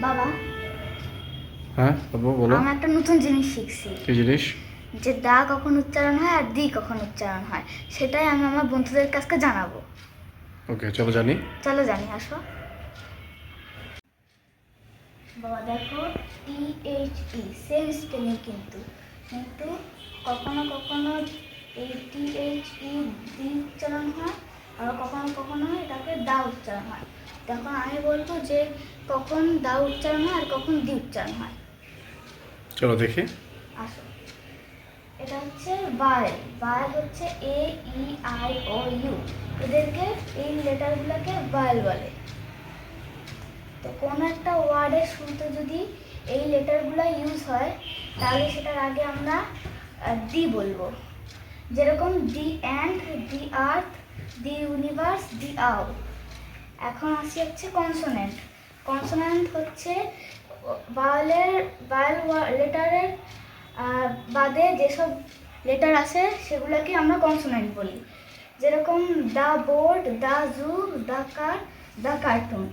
বাবা। হ্যাঁ বাবু বলো। আমি একটা নতুন জিনিস শিখছি। কি জিনিস? যে দা কখন উচ্চারণ হয় আর দি কখন উচ্চারণ হয় সেটাই আমি আমার বন্ধুদের জানাব। ওকে চলো জানি। চলো জানি আসো। বাবা দেখো T H E same spelling কিন্তু। কিন্তু কখনো কখনো এই টি এইচ ই দি উচ্চারণ হয় আর কখনো কখনো এটাকে দা উচ্চারণ হয়। তখন আমি বলব যে কখন দা উচ্চারণ হয় আর কখন দি উচ্চারণ হয়। চলো দেখি। আসো। এটা হচ্ছে বায়েল বায়েল হচ্ছে এ ই আই ও ইউ। এদেরকে এই লেটারগুলোকে বায়েল বলে। তো কোনো একটা ওয়ার্ডের শুরুতে যদি এই লেটারগুলো ইউজ হয় তাহলে সেটার আগে আমরা দি বলব। যেরকম the end the earth the universe দি আউ এখন আসি হচ্ছে কনসোনেন্ট কনসোনেন্ট হচ্ছে বায়ালের বায়াল লেটারের বাদে যেসব লেটার আছে, সেগুলোকে আমরা কনসোনেন্ট বলি। যেরকম the board the zoo the car the cartoon.